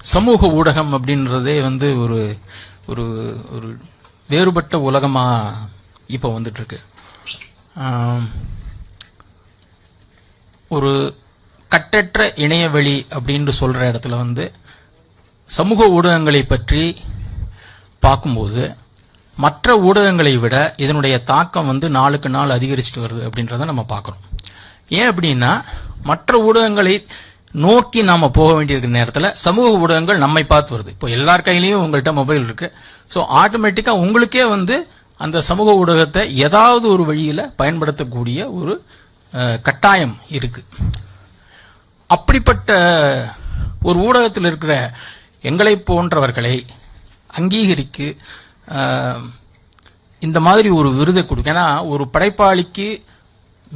சமூக ஊடகம் அப்படின்றதே வந்து ஒரு ஒரு ஒரு வேறுபட்ட உலகமாக இப்போ வந்துட்டுருக்கு. ஒரு கட்டற்ற இணையவெளி அப்படின்னு சொல்கிற இடத்துல வந்து சமூக ஊடகங்களை பற்றி பார்க்கும்போது மற்ற ஊடகங்களை விட இதனுடைய தாக்கம் வந்து நாளுக்கு நாள் அதிகரிச்சுட்டு வருது அப்படின்றத நம்ம பார்க்குறோம். ஏன் அப்படின்னா மற்ற ஊடகங்களை நோக்கி நாம் போக வேண்டியிருக்கிற நேரத்தில் சமூக ஊடகங்கள் நம்மை பார்த்து வருது. இப்போ எல்லார் கையிலையும் உங்கள்கிட்ட மொபைல் இருக்குது ஸோ ஆட்டோமேட்டிக்காக உங்களுக்கே வந்து அந்த சமூக ஊடகத்தை ஏதாவது ஒரு வழியில் பயன்படுத்தக்கூடிய ஒரு கட்டாயம் இருக்குது அப்படிப்பட்ட ஒரு ஊடகத்தில் இருக்கிற எங்களை போன்றவர்களை அங்கீகரிக்கு இந்த மாதிரி ஒரு விருதை கொடுக்கும் ஏன்னா ஒரு படைப்பாளிக்கு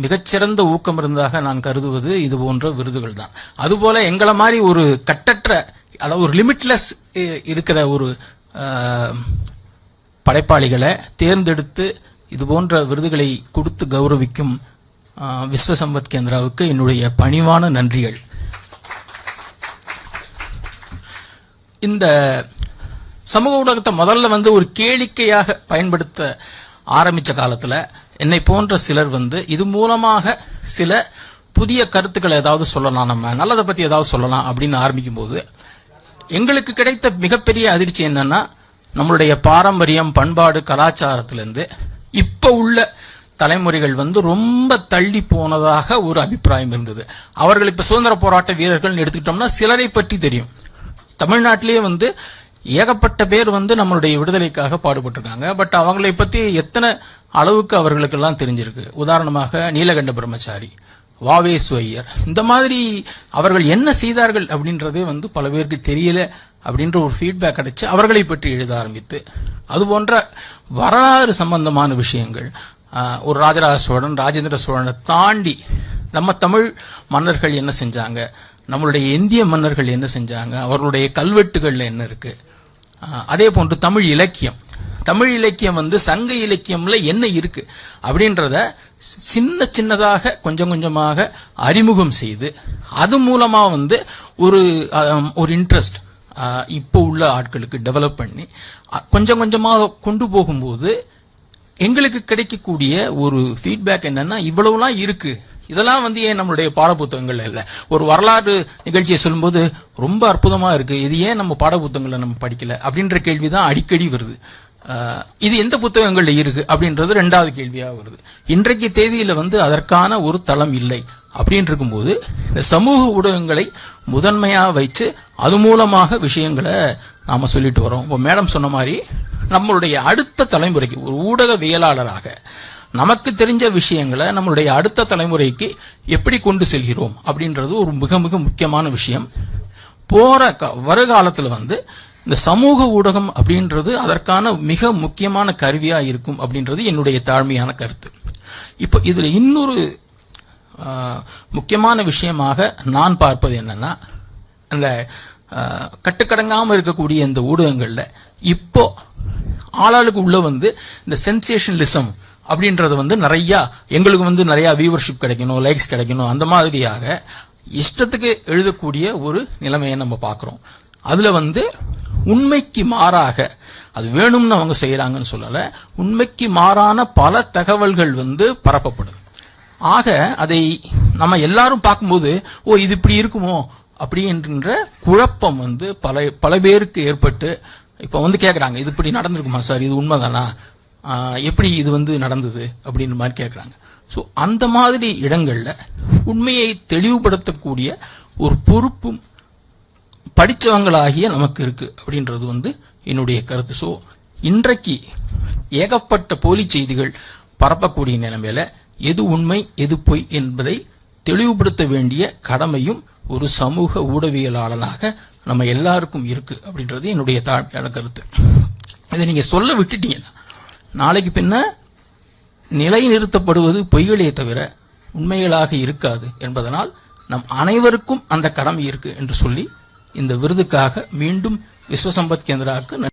மிகச்சிறந்த ஊக்கம் இருந்ததாக நான் கருதுவது இது போன்ற விருதுகள் தான். அதுபோல எங்களை மாதிரி ஒரு கட்டற்ற அதாவது ஒரு லிமிட்லெஸ் இருக்கிற ஒரு படைப்பாளிகளை தேர்ந்தெடுத்து இது போன்ற விருதுகளை கொடுத்து கௌரவிக்கும் விஸ்வசம்பத் கேந்திராவுக்கு என்னுடைய பணிவான நன்றிகள். இந்த சமூக ஊடகத்தை முதல்ல வந்து ஒரு கேளிக்கையாக பயன்படுத்த ஆரம்பித்த காலத்தில் என்னை போன்ற சிலர் வந்து இது மூலமாக சில புதிய கருத்துக்களை ஏதாவது சொல்லலாம் நம்ம நல்லதை பற்றி ஏதாவது சொல்லலாம் அப்படின்னு ஆரம்பிக்கும் போது எங்களுக்கு கிடைத்த மிகப்பெரிய அதிர்ச்சி என்னன்னா நம்மளுடைய பாரம்பரியம் பண்பாடு கலாச்சாரத்திலேருந்து இப்போ உள்ள தலைமுறைகள் வந்து ரொம்ப தள்ளி போனதாக ஒரு அபிப்பிராயம் இருந்தது. அவர்கள் இப்போ சுதந்திர போராட்ட வீரர்கள்னு எடுத்துக்கிட்டோம்னா சிலரை பற்றி தெரியும். தமிழ்நாட்டிலேயே வந்து ஏகப்பட்ட பேர் வந்து நம்மளுடைய விடுதலைக்காக பாடுபட்டிருக்காங்க. பட் அவங்களை பற்றி எத்தனை அளவுக்கு அவர்களுக்கெல்லாம் தெரிஞ்சிருக்கு? உதாரணமாக நீலகண்ட பிரம்மச்சாரி வாவேஸ்வையர் ஐயர். இந்த மாதிரி அவர்கள் என்ன செய்தார்கள் அப்படின்றதே வந்து பல பேருக்கு தெரியல அப்படின்ற ஒரு ஃபீட்பேக் கிடைச்சு அவர்களை பற்றி எழுத ஆரம்பித்து அது போன்ற வரலாறு சம்பந்தமான விஷயங்கள் ஒரு ராஜராஜ சோழன் ராஜேந்திர சோழனை தாண்டி நம்ம தமிழ் மன்னர்கள் என்ன செஞ்சாங்க? நம்மளுடைய இந்திய மன்னர்கள் என்ன செஞ்சாங்க? அவர்களுடைய கல்வெட்டுகளில் என்ன இருக்குது அதே போன்று தமிழ் இலக்கியம். தமிழ் இலக்கியம் வந்து சங்க இலக்கியம்ல என்ன இருக்கு? அப்படின்றத சி- சின்ன சின்னதாக கொஞ்சம் கொஞ்சமாக அறிமுகம் செய்து அது மூலமாக வந்து ஒரு ஒரு இன்ட்ரெஸ்ட் இப்போ உள்ள ஆட்களுக்கு டெவலப் பண்ணி கொஞ்சம் கொஞ்சமாக கொண்டு போகும்போது எங்களுக்கு கிடைக்கக்கூடிய ஒரு ஃபீட்பேக் என்னன்னா இவ்வளவுலாம் இருக்குது இதெல்லாம் வந்து ஏன் நம்மளுடைய பாடப்புத்தகங்கள் இல்லை? ஒரு வரலாறு நிகழ்ச்சியை சொல்லும்போது ரொம்ப அற்புதமாக இருக்குது இது ஏன் நம்ம பாடப்புத்தகங்களை நம்ம படிக்கல? அப்படின்ற கேள்வி தான் அடிக்கடி வருது. இது எந்த புத்தகங்களில் இருக்குது அப்படின்றது ரெண்டாவது கேள்வியாக வருது. இன்றைக்கு தேதியில் வந்து அதற்கான ஒரு தளம் இல்லை. அப்படின்னு இருக்கும்போது இந்த சமூக ஊடகங்களை முதன்மையாக வச்சு அது மூலமாக விஷயங்களை நாம் சொல்லிட்டு வரோம். இப்போ மேடம் சொன்ன மாதிரி நம்மளுடைய அடுத்த தலைமுறைக்கு ஒரு ஊடகவியலாளராக நமக்கு தெரிஞ்ச விஷயங்களை நம்மளுடைய அடுத்த தலைமுறைக்கு எப்படி கொண்டு செல்கிறோம் அப்படின்றது ஒரு மிக மிக முக்கியமான விஷயம். போகிற க- வருகாலத்தில் வந்து இந்த சமூக ஊடகம் அப்படின்றது அதற்கான மிக முக்கியமான கருவியாக இருக்கும் அப்படின்றது என்னுடைய தாழ்மையான கருத்து. இப்போ இதில் இன்னொரு முக்கியமான விஷயமாக நான் பார்ப்பது என்னன்னா அந்த கட்டுக்கடங்காமல் இருக்கக்கூடிய இந்த ஊடகங்களில் இப்போ ஆளாளுக்கு உள்ளே வந்து இந்த சென்சேஷனலிசம் அப்படின்றது வந்து நிறையா எங்களுக்கு வந்து நிறையா வியூவர்ஷிப் கிடைக்கணும் லைக்ஸ் கிடைக்கணும். அந்த மாதிரியாக இஷ்டத்துக்கு எழுதக்கூடிய ஒரு நிலைமையை நம்ம பார்க்குறோம். அதில் வந்து உண்மைக்கு மாறாக அது வேணும்னு அவங்க செய்கிறாங்கன்னு சொல்லலை. உண்மைக்கு மாறான பல தகவல்கள் வந்து பரப்பப்படுது ஆக அதை நம்ம எல்லாரும் பார்க்கும்போது ஓ இது இப்படி இருக்குமோ? அப்படின்ற குழப்பம் வந்து பல பல பேருக்கு ஏற்பட்டு இப்போ வந்து கேட்குறாங்க இது இப்படி நடந்திருக்குமா சார்? இது உண்மைதானா? தானா எப்படி இது வந்து நடந்தது அப்படின்ற மாதிரி கேட்குறாங்க ஸோ அந்த மாதிரி இடங்களில் உண்மையை தெளிவுபடுத்தக்கூடிய ஒரு பொறுப்பும் படித்தவங்களாகிய நமக்கு இருக்குது அப்படின்றது வந்து என்னுடைய கருத்து. ஸோ இன்றைக்கு ஏகப்பட்ட போலி செய்திகள் பரப்பக்கூடிய நிலைமையில எது உண்மை எது பொய் என்பதை தெளிவுபடுத்த வேண்டிய கடமையும் ஒரு சமூக ஊடகவியலாளனாக நம்ம எல்லாருக்கும் இருக்குது அப்படின்றது என்னுடைய தாழ்மையான கருத்து. இதை நீங்கள் சொல்ல விட்டுட்டீங்கன்னா நாளைக்கு பின்ன நிலைநிறுத்தப்படுவது பொய்களே தவிர உண்மைகளாக இருக்காது என்பதனால் நம் அனைவருக்கும் அந்த கடமை இருக்கு என்று சொல்லி இந்த விருதுக்காக மீண்டும் விஸ்வசம்பத் கேந்திராவுக்கு